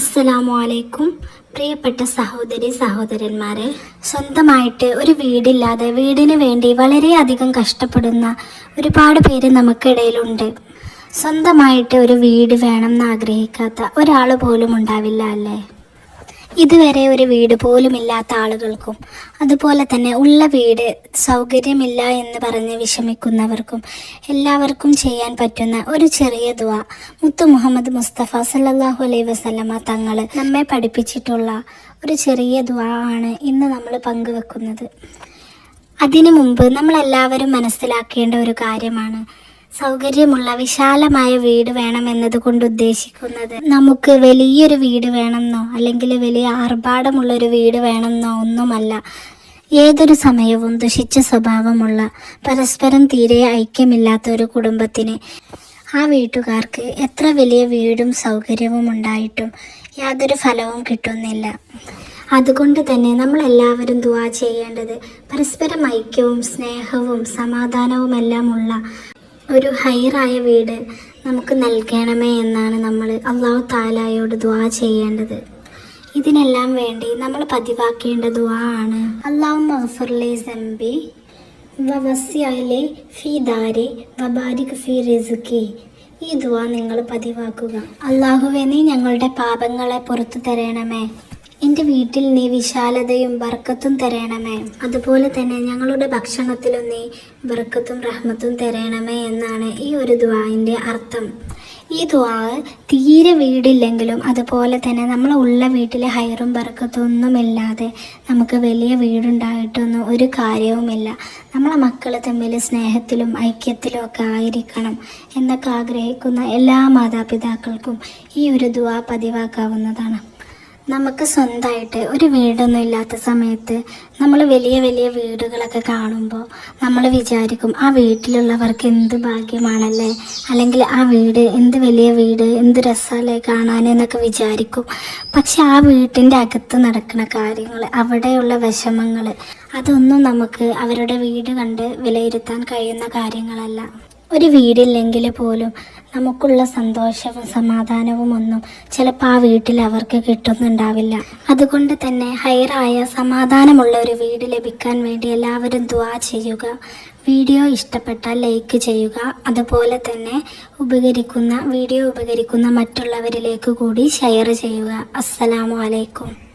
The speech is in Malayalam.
അസ്സലാമു അലൈക്കും പ്രിയപ്പെട്ട സഹോദരി സഹോദരന്മാരെ സ്വന്തമായിട്ട് ഒരു വീടില്ലാതെ വീടിന് വേണ്ടി വളരെയധികം കഷ്ടപ്പെടുന്ന ഒരുപാട് പേര് നമുക്കിടയിലുണ്ട്. സ്വന്തമായിട്ട് ഒരു വീട് വേണം എന്ന് ആഗ്രഹിക്കാത്ത ഒരാൾ പോലും ഉണ്ടാവില്ല അല്ലേ? ഇതുവരെ ഒരു വീട് പോലും ഇല്ലാത്ത ആളുകൾക്കും അതുപോലെ തന്നെ ഉള്ള വീട് സൗകര്യമില്ല എന്ന് പറഞ്ഞ് വിഷമിക്കുന്നവർക്കും എല്ലാവർക്കും ചെയ്യാൻ പറ്റുന്ന ഒരു ചെറിയ ദുവ മുത്തു മുഹമ്മദ് മുസ്തഫ സല്ലാഹു അലൈ വസല്ലമ തങ്ങൾ നമ്മെ പഠിപ്പിച്ചിട്ടുള്ള ഒരു ചെറിയ ദുവ ആണ് ഇന്ന് നമ്മൾ പങ്കുവെക്കുന്നത്. അതിനു മുമ്പ് നമ്മളെല്ലാവരും മനസ്സിലാക്കേണ്ട ഒരു കാര്യമാണ്. സൗകര്യമുള്ള വിശാലമായ വീട് വേണം എന്നതുകൊണ്ട് ഉദ്ദേശിക്കുന്നത്. നമുക്ക് വലിയൊരു വീട് വേണമെന്നോ അല്ലെങ്കിൽ വലിയ ആർഭാടമുള്ള ഒരു വീട് വേണമെന്നോ ഒന്നുമല്ല. ഏതൊരു സമയവും ദുഷിച്ച സ്വഭാവമുള്ള പരസ്പരം തീരെ ഐക്യമില്ലാത്ത ഒരു കുടുംബത്തിന് ആ വീട്ടുകാർക്ക് എത്ര വലിയ വീടും സൗകര്യവും ഉണ്ടായിട്ടും യാതൊരു ഫലവും കിട്ടുന്നില്ല. അതുകൊണ്ട് തന്നെ നമ്മൾ എല്ലാവരും ദുവാ ചെയ്യേണ്ടത് പരസ്പരം ഐക്യവും സ്നേഹവും സമാധാനവുമെല്ലാമുള്ള ഒരു ഹൈറായ വീട് നമുക്ക് നൽകണമേ എന്നാണ് നമ്മൾ അള്ളാഹു താലായോട് ദുവാ ചെയ്യേണ്ടത്. ഇതിനെല്ലാം വേണ്ടി നമ്മൾ പതിവാക്കേണ്ട ദുവാ ആണ്. അള്ളാഹു മഹഫുർലി സംബി വസ്യാലെ ഫി ദാരെ വബാരിക് ഫി റിസുക്കി ഈ ദുവാ നിങ്ങൾ പതിവാക്കുക. അള്ളാഹുവിനെ ഞങ്ങളുടെ പാപങ്ങളെ പുറത്തു തരണമേ. എന്റെ വീട്ടിൽ നീ വിശാലതയും ബർക്കത്തും തരണമേ. അതുപോലെ തന്നെ ഞങ്ങളുടെ ഭക്ഷണത്തിലും നീ ബർക്കത്തും റഹ്മത്തും തരണമേ എന്നാണ് ഈ ഒരു ദ്വാവിന്റെ അർത്ഥം. ഈ ദുവാ തീരെ വീടില്ലെങ്കിലും അതുപോലെ തന്നെ നമ്മൾ ഉള്ള വീട്ടിലെ ഹയറും ബർക്കത്തും ഒന്നുമില്ലാതെ നമുക്ക് വലിയ വീടുണ്ടായിട്ടൊന്നും ഒരു കാര്യവുമില്ല. നമ്മളെ മക്കൾ തമ്മിൽ സ്നേഹത്തിലും ഐക്യത്തിലും ഒക്കെ ആയിരിക്കണം എന്നൊക്കെ ആഗ്രഹിക്കുന്ന എല്ലാ മാതാപിതാക്കൾക്കും ഈ ഒരു ദുവാ പതിവാക്കാവുന്നതാണ്. നമുക്ക് സ്വന്തമായിട്ട് ഒരു വീടൊന്നും ഇല്ലാത്ത സമയത്ത് നമ്മൾ വലിയ വലിയ വീടുകളൊക്കെ കാണുമ്പോൾ നമ്മൾ വിചാരിക്കും ആ വീട്ടിലുള്ളവർക്ക് എന്ത് ഭാഗ്യമാണല്ലേ? അല്ലെങ്കിൽ ആ വീട് എന്ത് വലിയ വീട് എന്ത് രസമല്ലേ കാണാനെന്നൊക്കെ വിചാരിക്കും. പക്ഷെ ആ വീട്ടിന്റെ അകത്ത് നടക്കുന്ന കാര്യങ്ങൾ അവിടെയുള്ള വിഷമങ്ങൾ അതൊന്നും നമുക്ക് അവരുടെ വീട് കണ്ട് വിലയിരുത്താൻ കഴിയുന്ന കാര്യങ്ങളല്ല. ഒരു വീടില്ലെങ്കിൽ പോലും നമുക്കുള്ള സന്തോഷവും സമാധാനവും ഒന്നും ചിലപ്പോൾ ആ വീട്ടിൽ അവർക്ക് കിട്ടുന്നുണ്ടാവില്ല. അതുകൊണ്ട് തന്നെ ഹയറായ സമാധാനമുള്ള ഒരു വീട് ലഭിക്കാൻ വേണ്ടി എല്ലാവരും ദ്വാ ചെയ്യുക. വീഡിയോ ഇഷ്ടപ്പെട്ടാൽ ലൈക്ക് ചെയ്യുക. അതുപോലെ തന്നെ ഉപകരിക്കുന്ന വീഡിയോ ഉപകരിക്കുന്ന മറ്റുള്ളവരിലേക്ക് കൂടി ഷെയർ ചെയ്യുക. അസ്സലാമു അലൈക്കും.